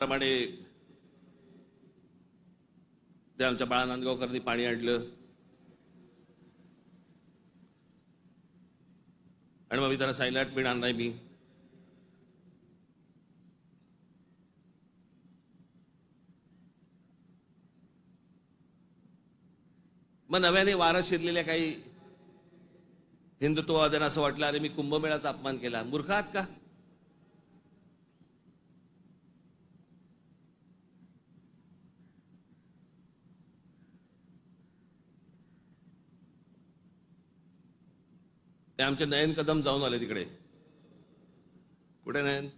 प्रमाणे ते आमच्या बाळा नांदगावकरांनी पाणी आणलं. आणि मग मी त्याला सायलाट मिळणार आणलाय मी. मग नव्याने वारा शिरलेल्या काही हिंदुत्ववाद्यांना असं वाटलं अरे मी कुंभमेळाचा अपमान केला. मूर्ख आहात का? ते आमचे नयन कदम जाऊन आले तिकडे. कुठे नयन?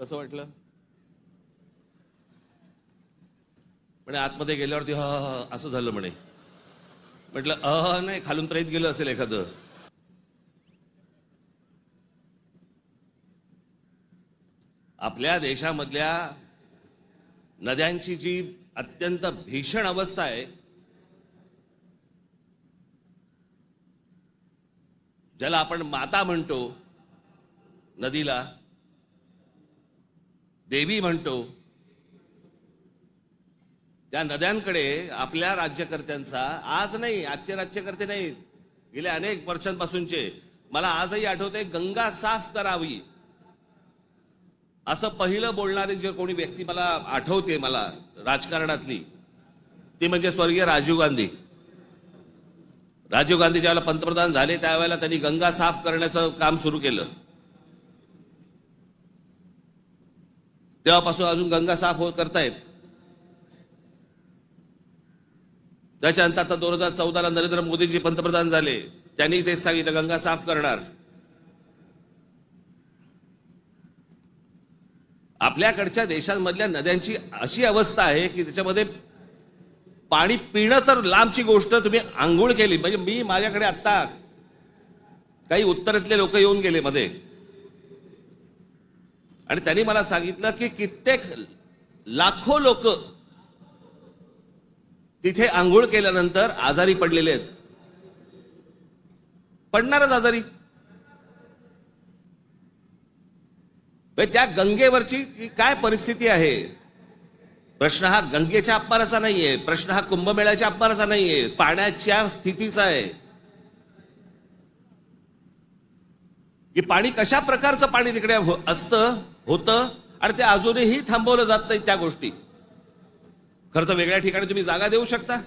कसं वाटलं? म्हणे आतमध्ये गेल्यावरती ह असं झालं म्हणे. म्हटलं अह नाही खालून प्रेत गेलं असेल एखादं. आपल्या देशामधल्या नद्यांची जी अत्यंत भीषण अवस्था आहे ज्याला आपण माता म्हणतो नदीला देवी म्हणतो त्या नद्यांकडे आपल्या राज्यकर्त्यांचा आज नाही आजचे राज्यकर्ते नाही गेल्या अनेक वर्षांपासूनचे. मला आजही आठवते गंगा साफ करावी. असं पहिलं बोलणारी जे कोणी व्यक्ती मला आठवते मला राजकारणातली ती म्हणजे स्वर्गीय राजीव गांधी. राजीव गांधी ज्यावेळेला पंतप्रधान झाले त्यावेळेला त्यांनी गंगा साफ करण्याचं काम सुरू केलं. तेव्हापासून अजून गंगा साफ हो करतायत. त्याच्यानंतर आता दोन हजार चौदाला नरेंद्र मोदीजी पंतप्रधान झाले. त्यांनी तेच सांगितलं गंगा साफ करणार. आपल्याकडच्या देशांमधल्या नद्यांची अशी अवस्था आहे की त्याच्यामध्ये पाणी पिणं तर लांबची गोष्ट तुम्ही आंघोळ केली. म्हणजे मी माझ्याकडे आत्ता काही उत्तरेतले लोक येऊन गेले मध्ये. आणि त्यांनी मला सांगितलं की कित्येक लाखो लोक तिथे आंघोळ केल्यानंतर आजारी पडलेले आहेत. पडणारच आजारी. म्हणजे त्या गंगेवरची काय परिस्थिती आहे? प्रश्न हा गंगेच्या अपमानाचा नाहीये प्रश्न हा कुंभमेळ्याच्या अपमानाचा नाहीये पाण्याच्या स्थितीचा आहे. की पाणी कशा प्रकारचं पाणी तिकडे हो- असतं होतं आणि ते अजूनही थांबवलं जात नाही त्या गोष्टी. खरं तर वेगळ्या ठिकाणी तुम्ही जागा देऊ शकता.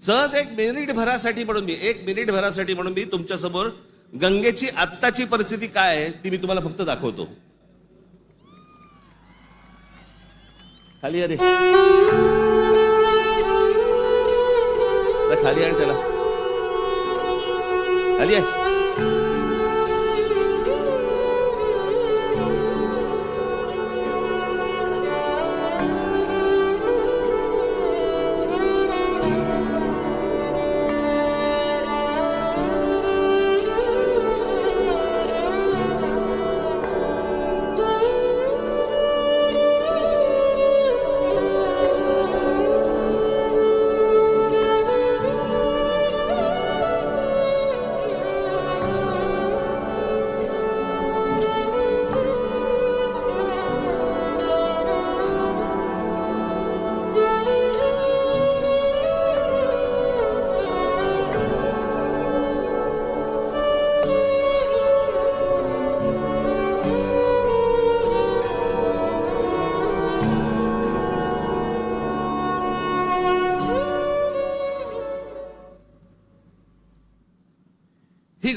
सहज एक मिनिट भरासाठी म्हणून मी एक मिनिट भरासाठी म्हणून मी तुमच्यासमोर गंगेची आत्ताची परिस्थिती काय आहे ती मी तुम्हाला फक्त दाखवतो. खाली अरे खाली आण त्याला. खाली आहे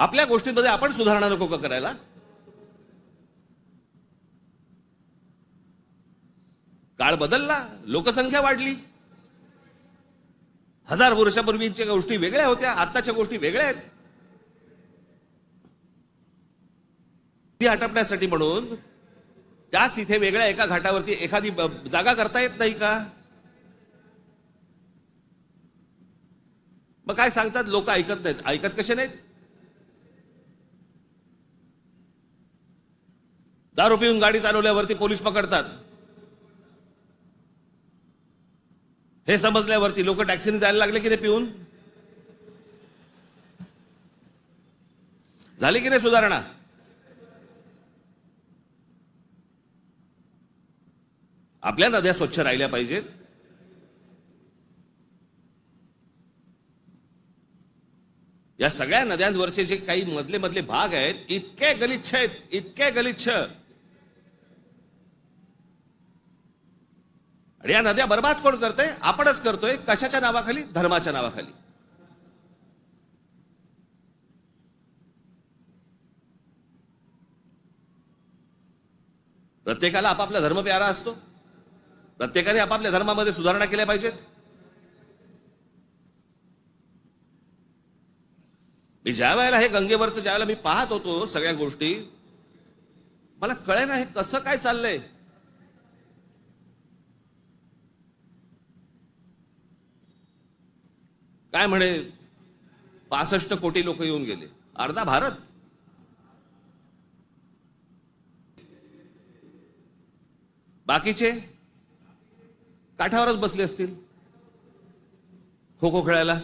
आपल्या गोष्टींमध्ये आपण सुधारणा नको का करायला? काळ बदलला लोकसंख्या वाढली. हजार वर्षापूर्वीच्या गोष्टी वेगळ्या होत्या आत्ताच्या गोष्टी वेगळ्या आहेत. ती हटपण्यासाठी म्हणून त्याच इथे वेगळ्या एका घाटावरती एखादी जागा करता येत नाही का? मग काय सांगतात? लोक ऐकत नाहीत. ऐकत कसे नाहीत? दारू पिऊन गाडी चालवल्यावरती पोलीस पकडतात. हे समजल्यावरती लोक टॅक्सीने जायला लागले की नाही पिऊन? झाली की नाही सुधारणा? आपल्या नद्या स्वच्छ राहिल्या पाहिजेत. या सगळ्या नद्यांवरचे जे काही मधले मधले भाग आहेत इतके गलिच्छ आहेत इतके गलिच्छ. आणि या नद्या बर्बाद कोण करतोय? आपणच करतोय. कशाच्या नावाखाली? धर्माच्या नावाखाली. प्रत्येकाला आपापला धर्म प्यारा असतो. प्रत्येकाने आपापल्या धर्मामध्ये सुधारणा केल्या पाहिजेत. मी ज्या वेळेला हे गंगेवरचं ज्या वेळेला मी पाहत होतो सगळ्या गोष्टी मला कळे ना हे कसं काय चाललंय. काय म्हणे पासष्ट कोटी लोक येऊन गेले. अर्धा भारत. बाकीचे काठावरच बसले असतील. खो खो खेळायला.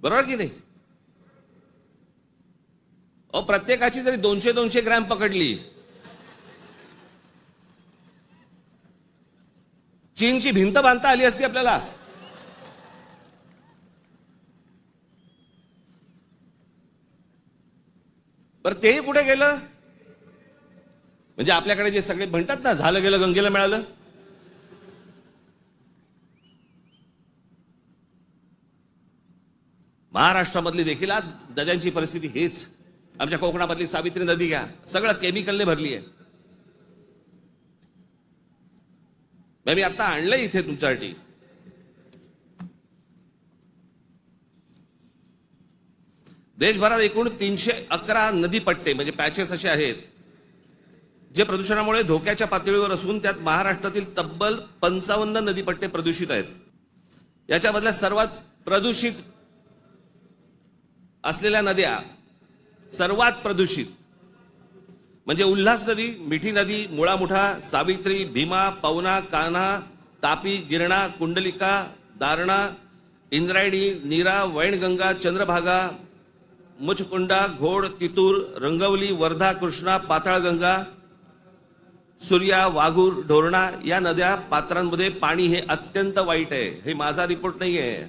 बरोबर की नाही? अहो प्रत्येकाची जरी दोनशे दोनशे ग्रॅम पकडली चीनची भिंत बांधता आली असती आपल्याला. बरं तेही कुठे गेलं? म्हणजे आपल्याकडे जे सगळे म्हणतात ना झालं गेलं गंगेला मिळालं. महाराष्ट्रामधली देखील आज नद्यांची परिस्थिती हेच. आमच्या कोकणामधली सावित्री नदी घ्या. सगळं केमिकलने भरली आहे मग मी आता आणलंय इथे तुमच्यासाठी. देशभरात एकूण तीनशे अकरा नदीपट्टे म्हणजे पॅचेस असे आहेत जे प्रदूषणामुळे धोक्याच्या पातळीवर असून त्यात महाराष्ट्रातील तब्बल पंचावन्न नदीपट्टे प्रदूषित आहेत. याच्यामधल्या सर्वात प्रदूषित असलेल्या नद्या सर्वात प्रदूषित म्हणजे उल्हास नदी मिठी नदी मुळामुठा सावित्री भीमा पवना कान्हा तापी गिरणा कुंडलिका दारणा इंद्रायणी नीरा वैणगंगा चंद्रभागा मुचकुंडा घोड तितूर रंगवली वर्धा कृष्णा पाताळगंगा सूर्या वाघूर ढोरणा या नद्या पात्रांमध्ये पाणी हे अत्यंत वाईट आहे. हे माझा रिपोर्ट नाही आहे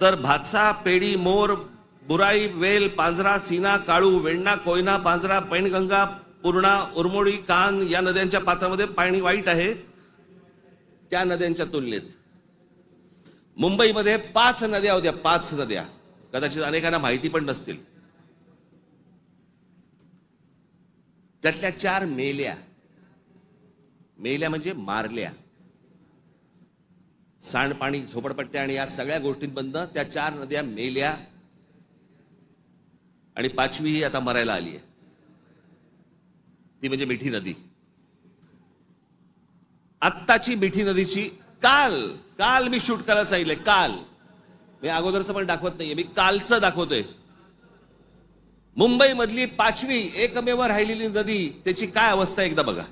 तर भातसा पेडी मोर बुराई वेल पांझरा सीना काळू वेण्णा कोयना पांझरा पैनगंगा पूर्णा उरमोडी कान या नद्यांच्या पात्रामध्ये पाणी वाईट आहे. त्या नद्यांच्या तुलनेत. मुंबईमध्ये पाच नद्या होत्या पाच नद्या. कदाचित अनेकांना माहिती पण नसतील. त्यातल्या चार मेल्या. मेल्या म्हणजे मारल्या. सांडपाणी झोपडपट्ट्या आणि या सगळ्या गोष्टींबद्दल त्या चार नद्या मेल्या. आणि पाचवी ही आता मरायला आली आहे. ती म्हणजे मिठी नदी. आत्ताची मिठी नदीची काल काल मी शूट करायला सांगितलंय काल. मी अगोदरच पण दाखवत नाहीये मी कालचं दाखवतोय. मुंबईमधली पाचवी एकमेव राहिलेली नदी त्याची काय अवस्था एकदा बघा.